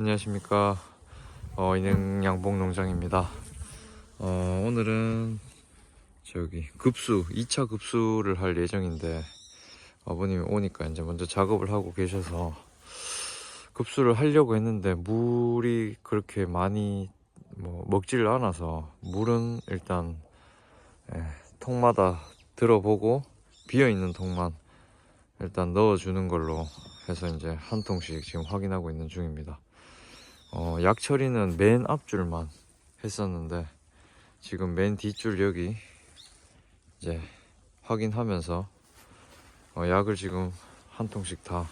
안녕하십니까 어, 인행 양봉 농장입니다 어, 오늘은 저기 급수 2차 급수를 할 예정인데 아버님이 오니까 이제 먼저 작업을 하고 계셔서 급수를 하려고 했는데 물이 그렇게 많이 뭐 먹지를 않아서 물은 일단 예, 통마다 들어보고 비어 있는 통만 일단 넣어주는 걸로 해서 이제 한 통씩 지금 확인하고 있는 중입니다. 어, 약 처리는 맨 앞줄만 했었는데 지금 맨 뒷줄 여기 이제 확인하면서 어, 약을 지금 한 통씩 다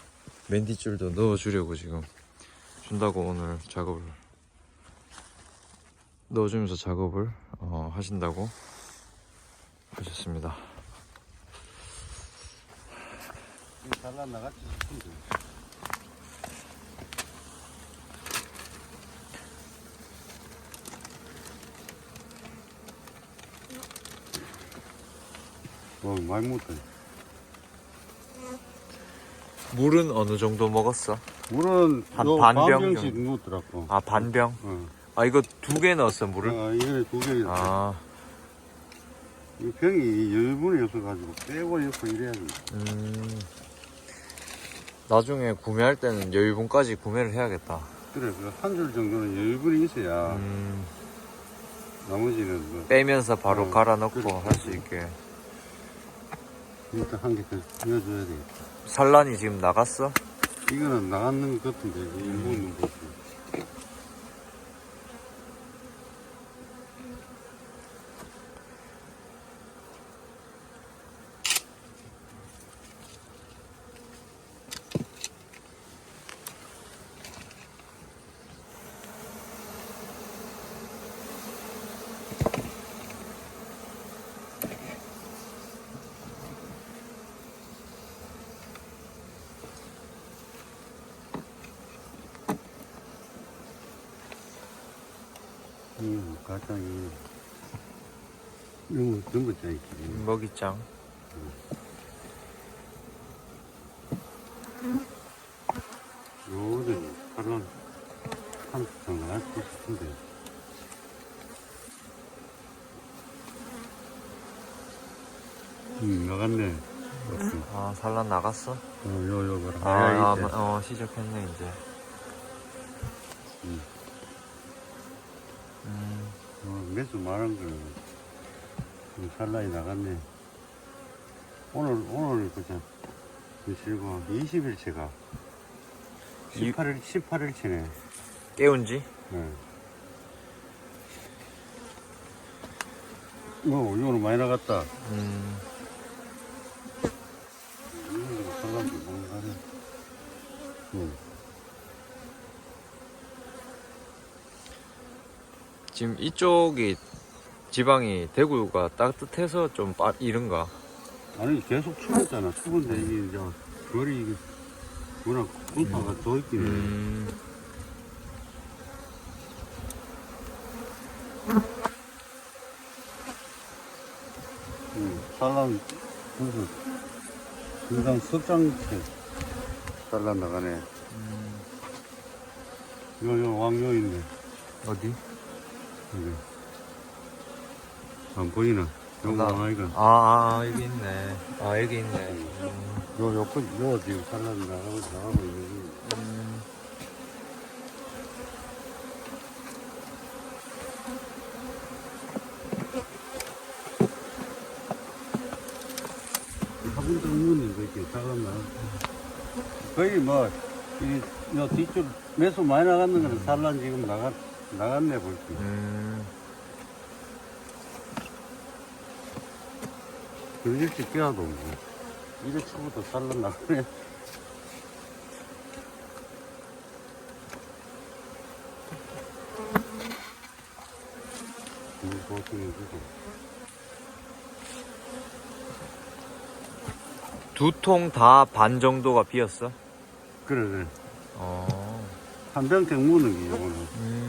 맨 뒷줄도 넣어주려고 지금 준다고 오늘 작업을 넣어주면서 작업을 어, 하신다고 하셨습니다. 잘라 나갔지 어, 많이 묻다. 물은 어느 정도 먹었어? 물은 한요 반병 반병씩 정도. 넣었더라고. 아 반병? 어. 아 이거 두 개 넣었어 물을? 아, 이거는 두 개. 아. 아, 이 병이 열분이 없어가지고 빼고 옆으로 이래야 돼. 음. 나중에 구매할 때는 여유분까지 구매를 해야겠다. 그래, 그한줄 정도는 열분이 있어야 음, 나머지는 뭐 빼면서 바로 어, 갈아 넣고 그래. 할수 있게. 일단 한개 더 넣어줘야 돼. 산란이 지금 나갔어? 이거는 나갔는 것 같은데, 이 있는 거. 이 가장이 너무 너무 짜 있지. 먹이장. 요즘 하루한 한통 나갈 수 싶은데. 음, 나갔네. 어, 아, 산란 나갔어? 요, 요, 봐라. 아, 아, 이제. 어, 시작했네, 이제. 음. 음, 어, 매수 많은 거는 좀 산란이 나갔네. 오늘, 오늘, 그자, 며칠고, 20일째가. 이- 18일, 18일째네. 깨운 지? 네. 뭐, 이거는 많이 나갔다. 음, 산란도 많이 가네. 응. 지금 이쪽이 지방이 대구가 따뜻해서 좀 빠, 이른가? 아니, 계속 추웠잖아. 추운데 이게 이제, 거리, 이게, 워낙 공파가 더 있긴 해. 음, 응, 산란, 무슨, 금강 석장채 산란 나가네. 음, 요, 요, 왕요 있네. 어디? 여기. 안 보이나? 요 나- 왕아이가. 아, 아, 여기 있네. 아, 여기 있네. 음, 요, 요, 거- 요, 지금 산란 나가고, 나가고 있는 음. 화분 정문이 이렇게 작았나? 거의 뭐, 이, 요 뒤쪽, 매수 많이 나갔는 거는 산란 지금 나갔, 나갔네, 볼게. 음, 그 일찍 깨어도 뭐. 이래 초부터 산란 나가네. 물 보통해 주고. 두 통 다 반 정도가 비었어? 그래, 그래. 어, 한병택 무는 게 이거는. 음.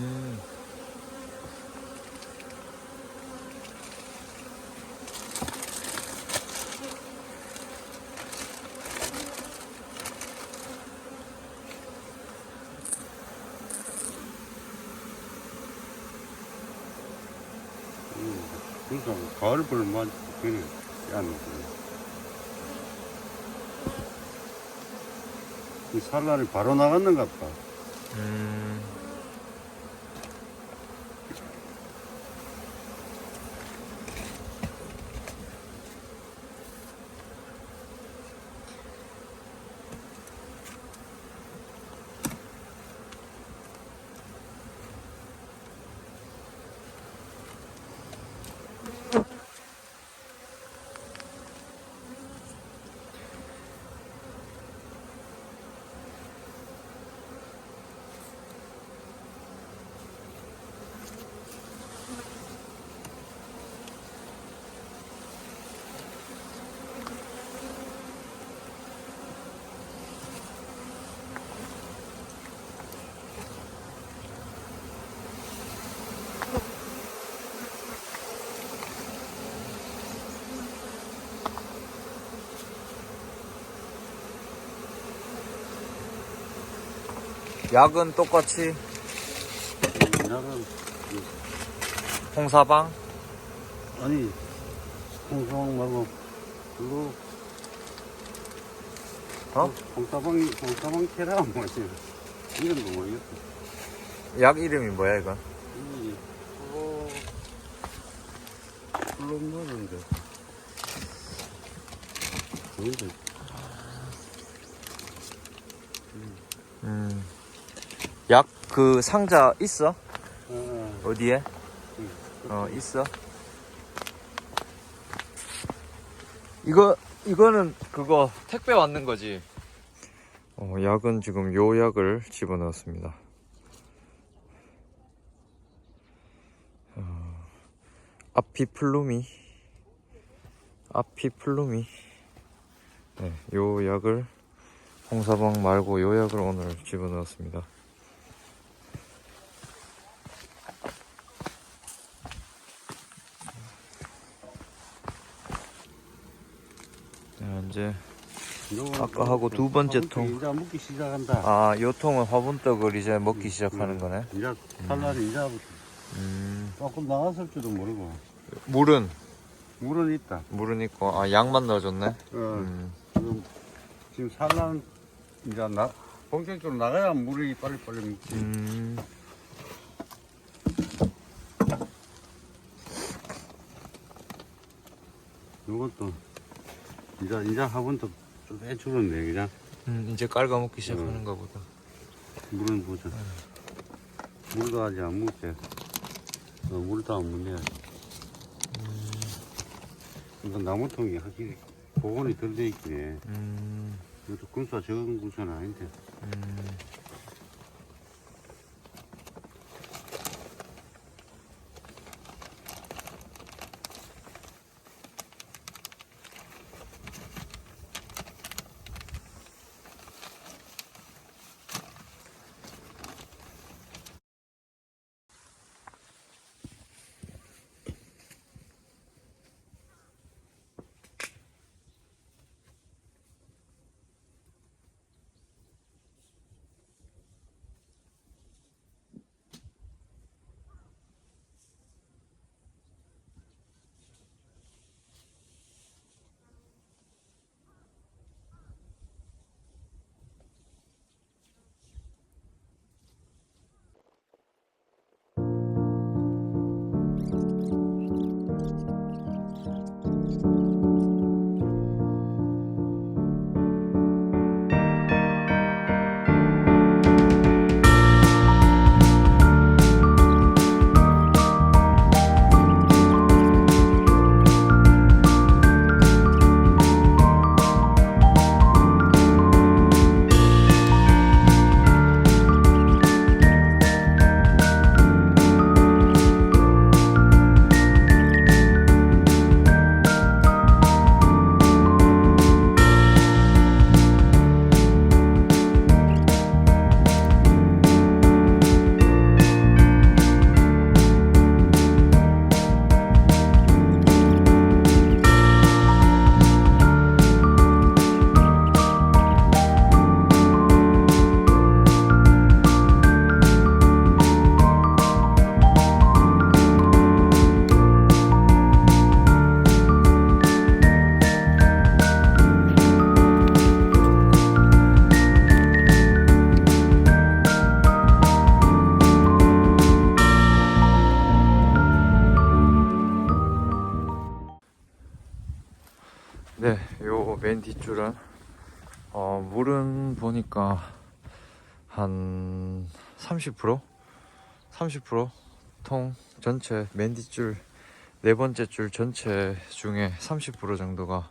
그러니까 뭐 가을 벌만 그냥 안 그, 산란이 바로 나갔는가 봐. 음. 약은 똑같이 약은 홍사방 아니 홍성 말고 그거 어? 홍사방 홍사방 캐라 뭐지? 이름도 모르겠어. 약 이름이 뭐야 이건? 이 그거 그거 뭐는데? 뭔데? 음. 약 그 상자 있어? 아, 어디에? 응. 어 있어. 이거 이거는 그거 택배 왔는 거지. 어 약은 지금 요 약을 집어넣었습니다. 어, 아피플루미 아피플루미 네, 요 약을 홍사방 말고 요 약을 오늘 집어넣었습니다. 이제 아까 하고 두 번째 통. 이제 먹기 시작한다. 아, 요 통은 화분떡을 이제 먹기 시작하는 음. 거네. 이제 산란이 이제부터 음, 조금 나갔을 줄도 모르고 물은 물은 있다. 물은 있고 아 약만 넣어줬네. 어, 음, 지금 지금 산란 이제 나 본격적으로 나가야 물이 빨리빨리 묻지. 음, 이것도 이제 이제 화분도 좀 빼주는데 그냥 음, 이제 깔아먹기 시작하는 가 보다. 물은 보자. 물도 아직 안 묻게. 어, 물도 안 묻네. 이거 나무통이 확실히 복원이 덜 돼 있긴 해. 음, 이것도 군수가 적은 군수는 아닌데. 음. 맨 뒷줄은 어, 물은 보니까 한 30%? 30%통 전체 맨 뒷줄 네 번째 줄 전체 중에 30% 정도가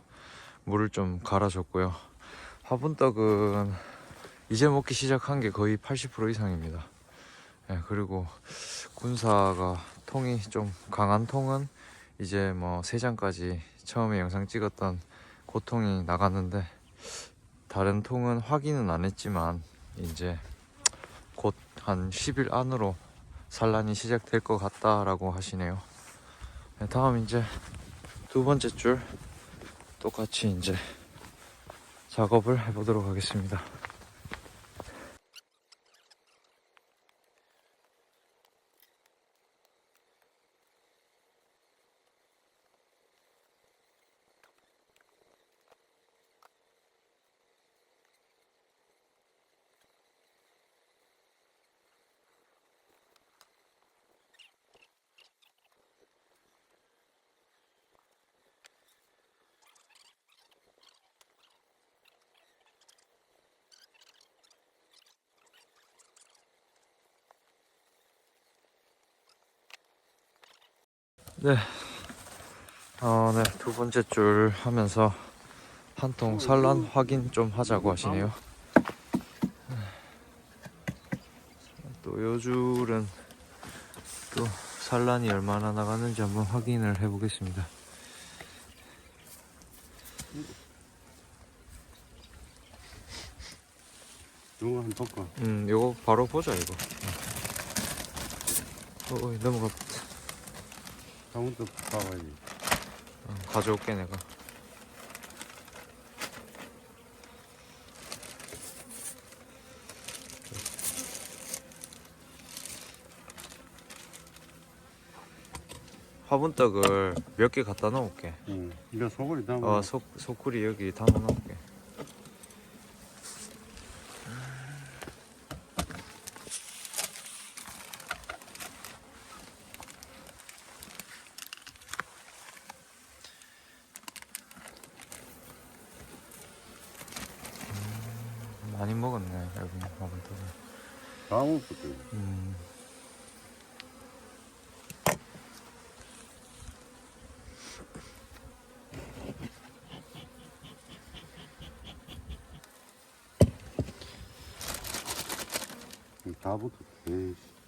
물을 좀 갈아줬고요. 화분떡은 이제 먹기 시작한 게 거의 80% 이상입니다. 예, 그리고 군사가 통이 좀 강한 통은 이제 뭐세 장까지 처음에 영상 찍었던 그 통이 나갔는데 다른 통은 확인은 안 했지만 이제 곧 한 10일 안으로 산란이 시작될 것 같다라고 하시네요. 네, 다음 이제 두 번째 줄 똑같이 이제 작업을 해보도록 하겠습니다. 네. 어, 네. 두 번째 줄 하면서 한 통 산란 확인 좀 하자고 하시네요. 또 요 줄은 또 산란이 얼마나 나가는지 한번 확인을 해보겠습니다. 이거 한번 볼까? 음, 요거 바로 보자 이거. 어, 어, 넘어가. 한번더 봐봐야지. 어, 가져올게 내가. 화분떡을 몇 개 갖다 놓을게. 응. 이거 소금이 담아. 어, 속, 소쿠리 여기 담아 놓을 많이 먹었네, 여기 화분떡을. 다음 것도. 음. 다. 에이씨.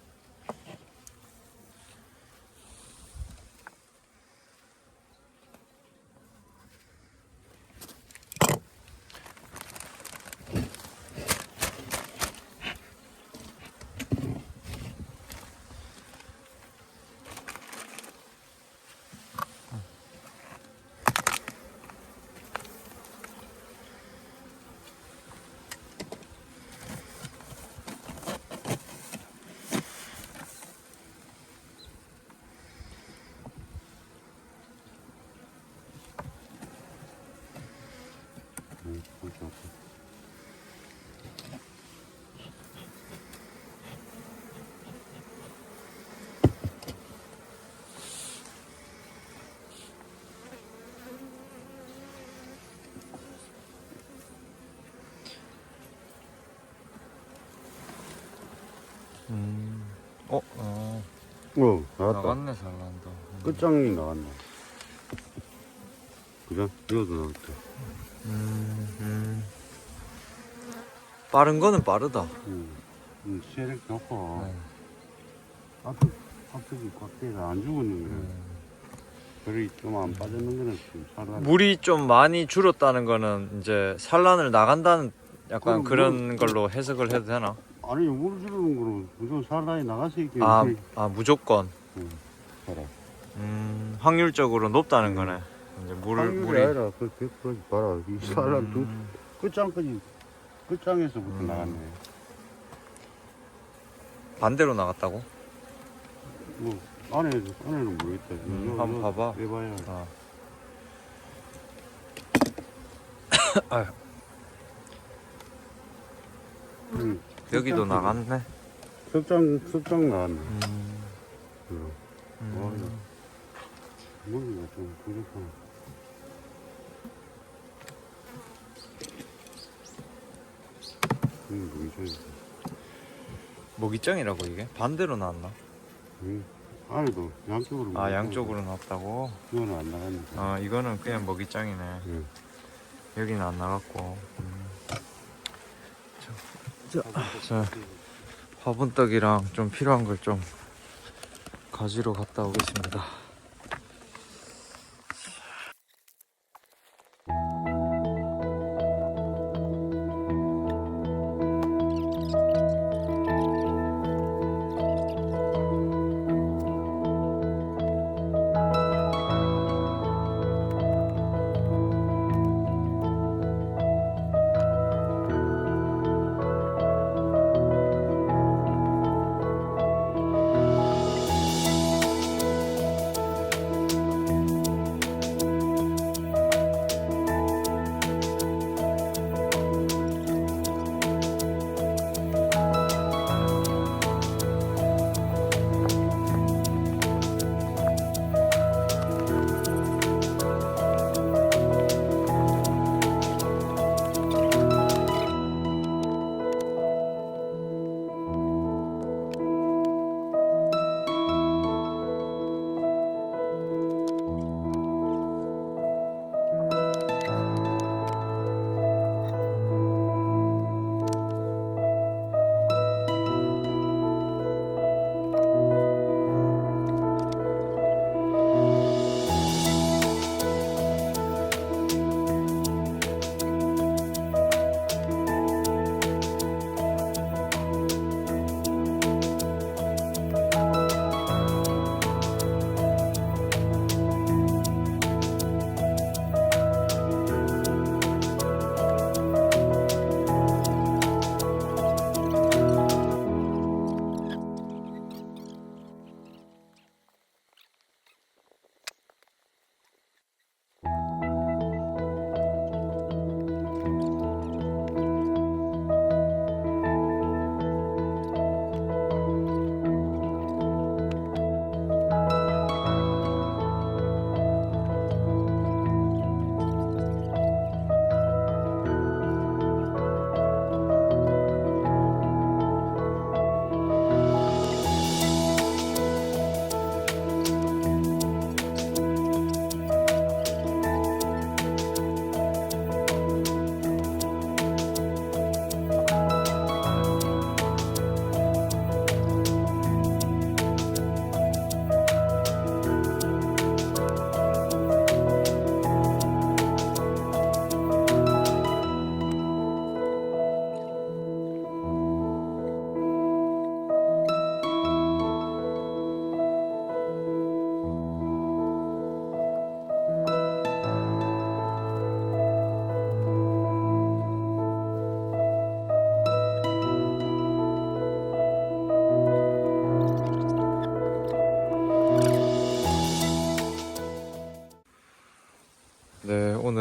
응, 오케이, 오케이. 음. 어, 어. 어, 나왔다. 나갔네, 산란도. 끝장이 나왔네. 그죠? 이것도 나왔다. 음, 음. 빠른 거는 빠르다. 응. 응, 세력 좋고. 네. 앞에, 앞쪽이 꽉대가 안 죽었는 거야. 음. 그리 좀안 빠졌는 거는 좀 살아. 물이 좀 많이 줄었다는 거는 이제 산란을 나간다는 약간 그럼 그런 걸로 해석을 해도 되나? 아니, 물 주는 거는 무조건 살아이 나가서 이렇게. 아, 아 무조건. 살아. 음, 확률적으로 높다는 거네. 이제 물을 물이 아니라 그 100% 봐라. 이 사람 두 음, 끝장까지 끝장에서부터 음. 나갔네. 반대로 나갔다고? 뭐 안에 안에는 모르겠다. 음, 요- 한번 요- 봐봐. 해봐야. 아. 아휴, 응. 여기도 나갔네. 석장 석장 나왔네. 음, 응. 음. 무기가 좀 부족하네. 응, 이제, 먹이장이라고 이게 반대로 나왔나? 응. 안에도 양쪽으로. 아 양쪽으로 나왔다고? 이거는 안 나갔네. 아 이거는 그냥 먹이장이네 응. 여기는 안 나갔고 음. 자, 자 화분떡이랑 좀 필요한 걸 좀 가지러 갔다 오겠습니다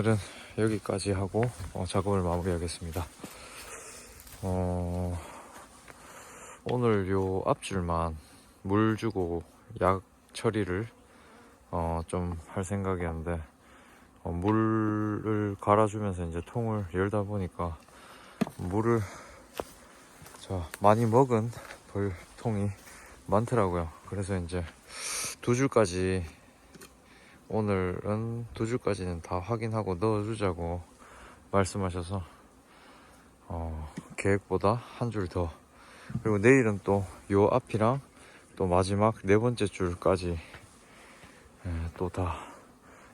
오늘은 여기까지 하고 어, 작업을 마무리하겠습니다. 어, 오늘 요 앞줄만 물 주고 약 처리를 어, 좀 할 생각이었는데 어, 물을 갈아주면서 이제 통을 열다 보니까 물을 자 많이 먹은 벌통이 많더라고요. 그래서 이제 두 줄까지 오늘은 두 줄까지는 다 확인하고 넣어주자고 말씀하셔서 어, 계획보다 한 줄 더 그리고 내일은 또 요 앞이랑 또 마지막 네 번째 줄까지 또 다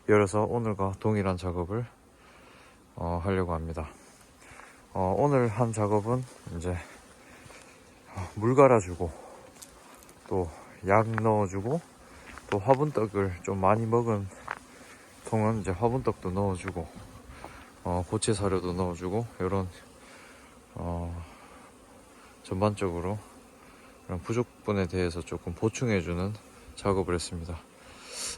열어서 오늘과 동일한 작업을 어, 하려고 합니다. 어, 오늘 한 작업은 이제 어, 물 갈아주고 또 약 넣어주고 또 화분떡을 좀 많이 먹은 통은 이제 화분떡도 넣어주고 어, 고체 사료도 넣어주고 이런 어, 전반적으로 그런 부족분에 대해서 조금 보충해주는 작업을 했습니다.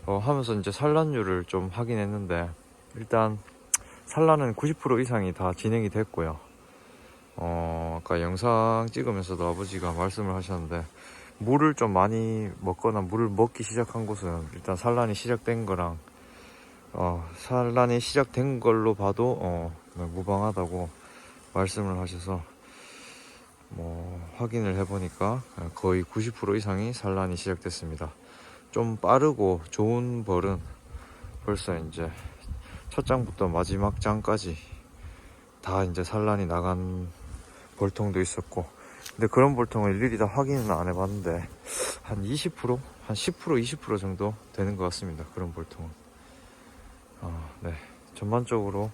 어, 하면서 이제 산란율을 좀 확인했는데 일단 산란은 90% 이상이 다 진행이 됐고요. 어, 아까 영상 찍으면서도 아버지가 말씀을 하셨는데 물을 좀 많이 먹거나 물을 먹기 시작한 곳은 일단 산란이 시작된 거랑 어, 산란이 시작된 걸로 봐도 어, 무방하다고 말씀을 하셔서 뭐 확인을 해보니까 거의 90% 이상이 산란이 시작됐습니다. 좀 빠르고 좋은 벌은 벌써 이제 첫 장부터 마지막 장까지 다 이제 산란이 나간 벌통도 있었고 근데 그런 벌통을 일일이 다 확인은 안 해봤는데 한 20%? 한 10% 20% 정도 되는 것 같습니다 그런 벌통은 어, 네 전반적으로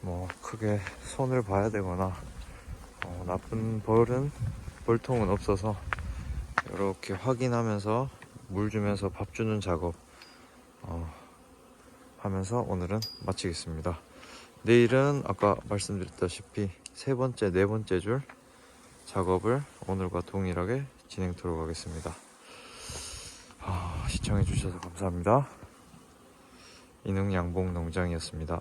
뭐 크게 손을 봐야 되거나 어, 나쁜 벌은 벌통은 없어서 이렇게 확인하면서 물 주면서 밥 주는 작업 어, 하면서 오늘은 마치겠습니다. 내일은 아까 말씀드렸다시피 세 번째, 네 번째 줄 작업을 오늘과 동일하게 진행토록 하겠습니다. 아, 시청해주셔서 감사합니다. 이능양봉 농장이었습니다.